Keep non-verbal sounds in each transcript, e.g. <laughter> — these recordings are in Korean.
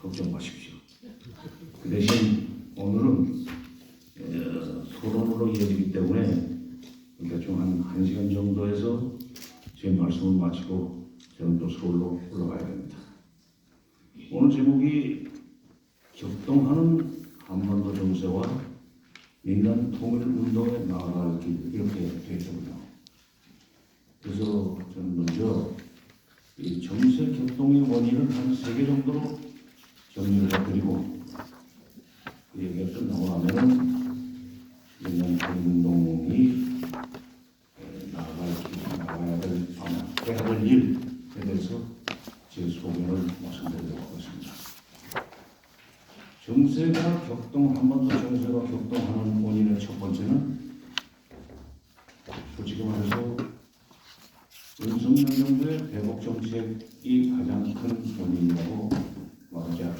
걱정 마십시오. 그 대신 오늘은 어, 토론으로 이어지기 때문에 대충 한 1시간 정도에서 제 말씀을 마치고 저는 또 서울로 올라가야 됩니다. 오늘 제목이 격동하는 한반도 정세와 민간 통일 운동에 나아갈 길 이렇게 되어 있거든요. 그래서 저는 먼저 이 정세 격동의 원인을 한 세 개 정도로 정리를 해드리고 그 얘기가 나면은 민간 통일 운동이 에, 나아갈 길, 나가야 될 방향, 해야 될 일에 대해서 제 소견을 말씀드리도록 하겠습니다. 정세가 격동 한반도 정세가 격동하는 원인의 첫 번째는 솔직히 말해서 윤석열 정부의 대북 정책이 가장 큰 원인이라고 없습니다.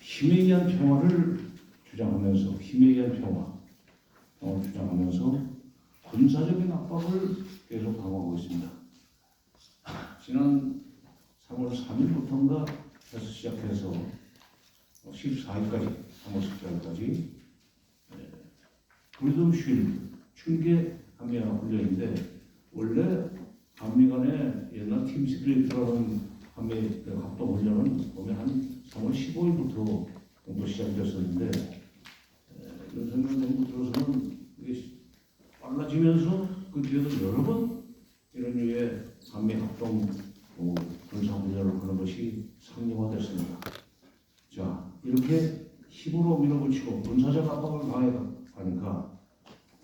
힘에 의한 평화를 주장하면서 힘에 의한 평화, 평화를 주장하면서 군사적인 압박을 계속 강화하고 있습니다. 지난 3월 3일부터인가 해서 시작해서 14일까지, 3월 14일까지 프리덤 쉴드, 충계 한미가 훈련인데 원래 한미 간에 옛날 팀 스피릿이라는 한미 그 합동 훈련은 보면 한 3월 15일부터 정도 시작됐었는데 에, 윤석열 정부 들어서는 이게 빨라지면서 그 뒤에도 여러 번 이런 류의 한미 합동 어, 군사 훈련을 하는 것이 상용화됐습니다. 자 이렇게 힘으로 밀어붙이고 군사적 압박을 가해가니까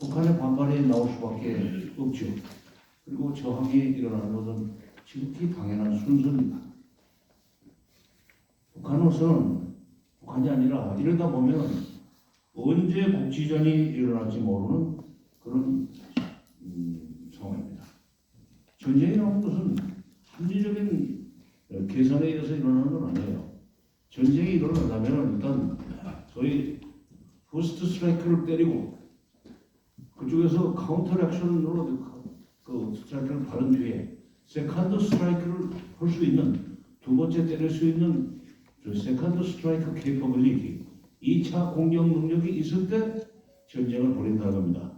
북한의 반발이 나올 수밖에 없죠. 그리고 저항이 일어나는 것은 지극히 당연한 순서입니다. 북한으로서는 북한이 아니라 이러다 보면 언제 국지전이 일어날지 모르는 그런 음, 상황입니다. 전쟁이라는 것은 합리적인 계산에 의해서 일어나는 건 아니에요. 전쟁이 일어나려면 일단 소위 포스트 스트라이크를 때리고 그쪽에서 카운터 액션으로 그 스트라이크를 받은 뒤에 세컨드 스트라이크를 할 수 있는 두 번째 때릴 수 있는 저 세컨드 스트라이크 케이퍼빌리티 2차 공격 능력이 있을 때 전쟁을 벌인다는 겁니다.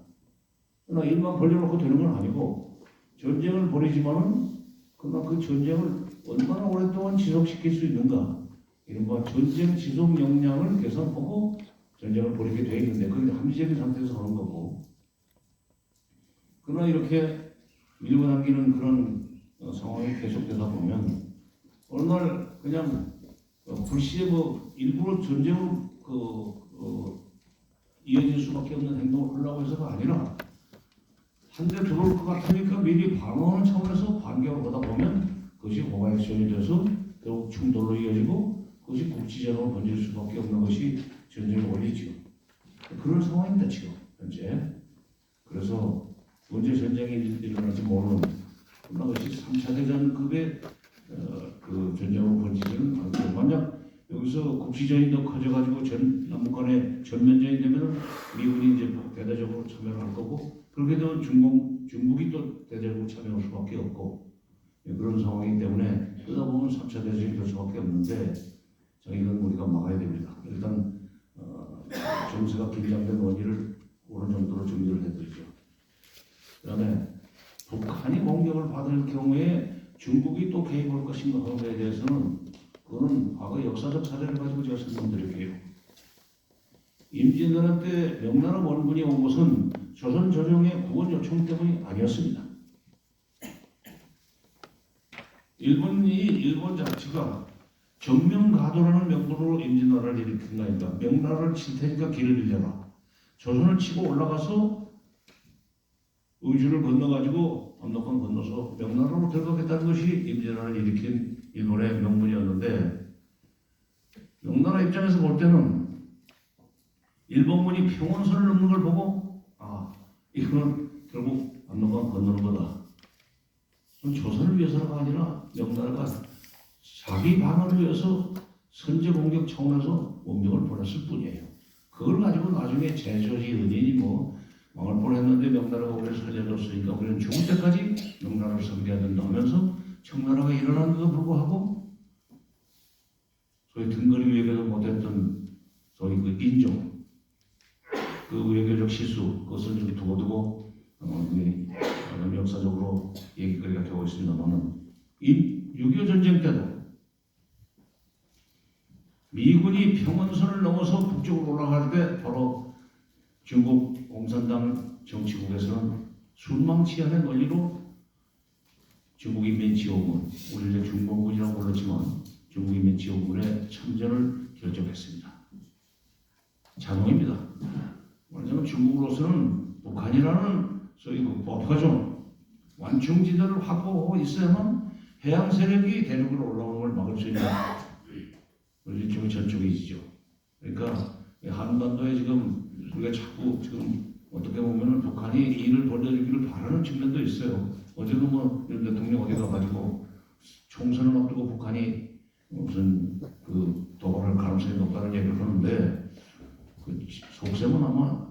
그러나 일만 벌려놓고 되는 건 아니고 전쟁을 벌이지만은 그러나 그 전쟁을 얼마나 오랫동안 지속시킬 수 있는가 이른바 전쟁 지속 역량을 계산하고 전쟁을 벌이게 돼 있는데 그게 합리적인 상태에서 하는 거고 그러나 이렇게 밀고 당기는 그런 어, 상황이 계속되다 보면 어느 날 그냥 어, 불시에 뭐 일부러 전쟁으로 그 어, 이어질 수밖에 없는 행동을 하려고 해서가 아니라 한 대 들어올 것 같으니까 미리 방어하는 차원에서 반격을 하다 보면 그것이 고발액션이 돼서 결국 충돌로 이어지고 그것이 국지전으로 번질 수밖에 없는 것이 전쟁의 원리죠. 그런 상황입니다 지금 현재. 그래서 언제 전쟁이 일어날지 모르는 그런 것이 3차 대전급의 어, 그 전쟁으로 번지지는 않고 만약 여기서 국지전이 더 커져가지고 전 남북간의 전면전이 되면 미군이 이제 대대적으로 참여를 할 거고 그렇게 되면 중국 중국이 또 대대적으로 참여할 수밖에 없고 예, 그런 상황이기 때문에 그러다 보면 3차 대전이 될 수밖에 없는데 자 이건 우리가 막아야 됩니다. 일단 어, 정세가 긴장된 원인을 어느 정도로 정리를 해드리죠. 그다음에 북한이 공격을 받을 경우에 중국이 또 개입할 것인가 하는 것에 대해서는 그거는 과거 역사적 사례를 가지고 제가 설명드릴게요. 임진왜란 때 명나라 원군이 온 것은 조선 조정의 구원 요청 때문이 아니었습니다. 일본이 일본 자치가 정명가도라는 명분으로 임진왜란을 일으킨 거니까 명나라를 칠 테니까 길을 빌려라. 조선을 치고 올라가서 의주를 건너가지고 압록강 건너서 명나라로 들어가겠다는 것이 임진왜란을 일으킨 일본의 명분이었는데 명나라 입장에서 볼 때는 일본군이 평원선을 넘는 걸 보고 아 이거는 결국 압록강 건너는 거다. 조선을 위해서가 아니라 명나라가 자기 방어를 위해서 선제 공격 차원에서 원병을 보냈을 뿐이에요. 그걸 가지고 나중에 제조지 은인이 뭐 망할 뻔했는데 명나라가 우리를 살려줬으니까 우리는 죽을 때까지 명나라를 섬겨야 된다 하면서 청나라가 일어났는데도 불구하고 소위 등거리 외교도 못했던 소위 그 인종 그 외교적 실수 그것을 좀 두고두고 어, 이, 어, 역사적으로 얘기거리가 되고 있습니다만은 이6.25 전쟁 때도 미군이 평원선을 넘어서 북쪽으로 올라갈 때 바로 중국 공산당 정치국에서는 술망치한의 논리로 중국인민 지원군, 우리 이제 중공군이라고 불렀지만 중국인민 지원군의 참전을 결정했습니다. 자동입니다. 왜냐하면 중국으로서는 북한이라는 소위 그 버퍼존, 완충지대를 확보하고 있어야만 해양 세력이 대륙으로 올라오는 걸 막을 수 있는 우리 쪽 전쪽이지죠. 그러니까 이 한반도에 지금 우리가 자꾸 지금 어떻게 보면은 북한이 일을 벌려주기를 바라는 측면도 있어요. 어제도 뭐 대통령 어디 가가지고 총선을 앞두고 북한이 무슨 그 도발할 가능성이 높다는 얘기를 하는데 그 속셈은 아마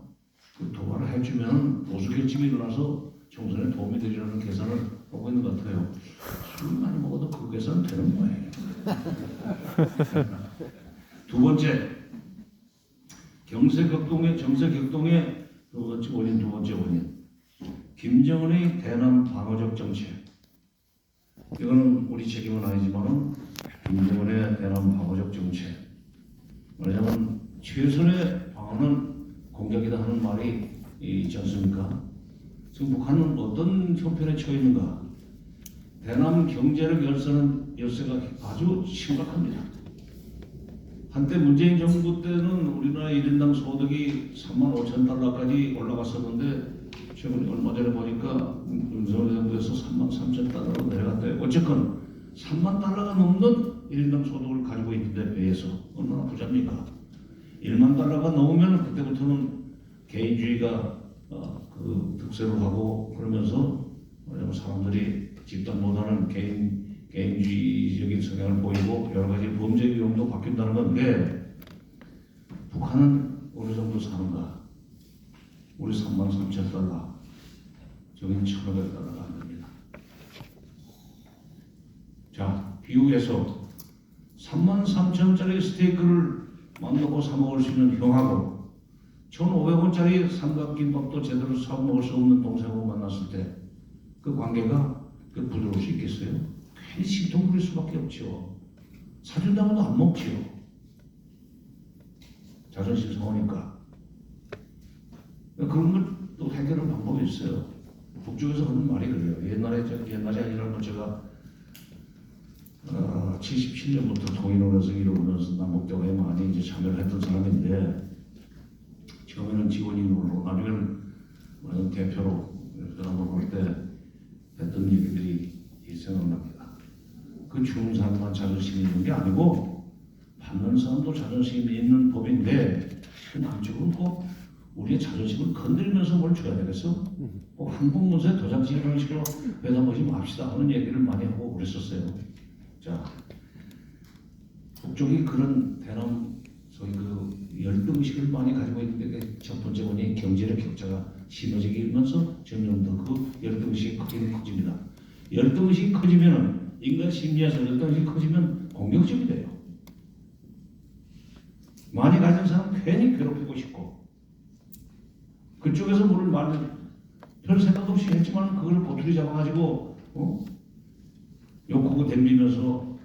그 도발을 해주면 보수 결집이 일어나서 총선에 도움이 되리라는 계산을 하고 있는 것 같아요. 술 많이 먹어도 그 계산 되는 거예요. <laughs> 두 번째 경세격동의 정세격동의 두 번째 원인 두 번째 원인 김정은의 대남 방어적 정책 이거는 우리 책임은 아니지만은 김정은의 대남 방어적 정책 왜냐하면 최선의 방어는 공격이다 하는 말이 있지 않습니까? 지금 북한은 어떤 형편에 처해 있는가? 대남 경제력 열세는 열세가 아주 심각합니다. 한때 문재인 정부 때는 우리나라 1인당 소득이 3만 5천 달러까지 올라갔었는데 최근에 얼마 전에 보니까 윤석열 정부에서 3만 3천 달러로 내려갔대요. 어쨌건 3만 달러가 넘는 1인당 소득을 가지고 있는데 비해서 얼마나 부자입니까? 1만 달러가 넘으면 그때부터는 개인주의가 어, 그 득세를 하고 그러면서 사람들이 집단보다는 개인 개인주의적인 성향을 보이고 여러 가지 범죄 유형도 바뀐다는 건데 북한은 어느 정도 사는가? 우리 3만 3천 달러, 저기는 1,500 달러가 안 됩니다. 자, 비유해서 3만 3천짜리 스테이크를 만나고 사 먹을 수 있는 형하고 1,500원짜리 삼각김밥도 제대로 사 먹을 수 없는 동생하고 만났을 때 그 관계가 그 부드러울 수 있겠어요? 심통 부릴 수밖에 없죠. 사준다고도 안 먹지요. 자존심 상하니까. 그런 걸 또 해결할 방법이 있어요. 북쪽에서 하는 말이 그래요. 옛날에 저 옛날이 아니라면 제가 어, 77년부터 통일원에서 이루면서 남북대화에 많이 이제 참여를 했던 사람인데 처음에는 지원인으로 나중에는 어, 대표로 그런 볼때 했던 얘기들이 생각납니다. 그 추운 사람만 자존심이 있는 게 아니고 받는 사람도 자존심이 있는 법인데 그 남쪽은 꼭 우리의 자존심을 건드리면서 뭘 줘야 되겠어? 꼭 한국문서에 도장 찍는 식으로 회담하지 맙시다 하는 얘기를 많이 하고 그랬었어요. 자, 북쪽이 그런 대남 소위 그 열등의식을 많이 가지고 있는데 그첫 번째 원인이 경제력 격차가 심해지면서 점점 더 그 열등의식이 크게 커집니다. 열등의식이 커지면은 인간 심리에서 열등의식이 커지면 공격적이 돼요. 많이 가진 사람 괜히 괴롭히고 싶고 그쪽에서 물을 말을 별 생각 없이 했지만 그걸 고투리 잡아가지고 어? 욕하고 덤비면서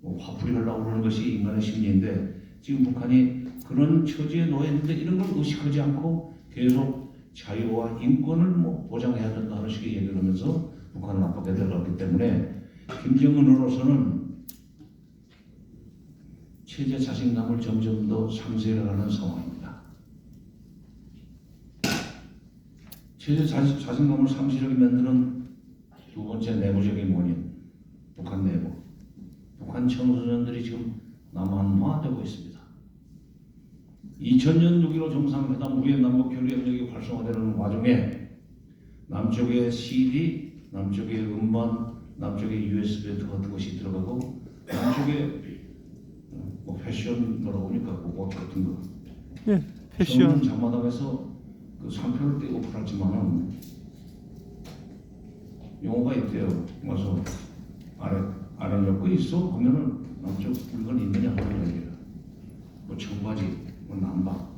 뭐 화풀이 하려고 그러는 것이 인간의 심리인데 지금 북한이 그런 처지에 놓여 있는데 이런 걸 의식하지 않고 계속 자유와 인권을 뭐 보장해야 된다는 식의 얘기를 하면서 북한을 압박해 들어갔기 때문에 김정은으로서는 체제 자신감을 점점 더 상쇄해가는 상황입니다. 체제 자신, 자신감을 상실하게 만드는 두 번째 내부적인 원인, 북한 내부. 북한 청소년들이 지금 남한화되고 있습니다. 2000년 6.15 정상회담 후에 남북 교류협력이 활성화되는 와중에 남쪽에 CD, 남쪽에 음반, 남쪽에 USB 같은 것이 들어가고 남쪽에 뭐 패션 뭐라고 합니까? 그옷 같은 거. 예, 패션. 장마당에서 그 상표를 떼고 팔았지만은 용어가 있대요. 그래서 알아 알아놓고 있어 보면은 남쪽 물건 있느냐 하는 거예요. 뭐 청바지, 뭐 남바,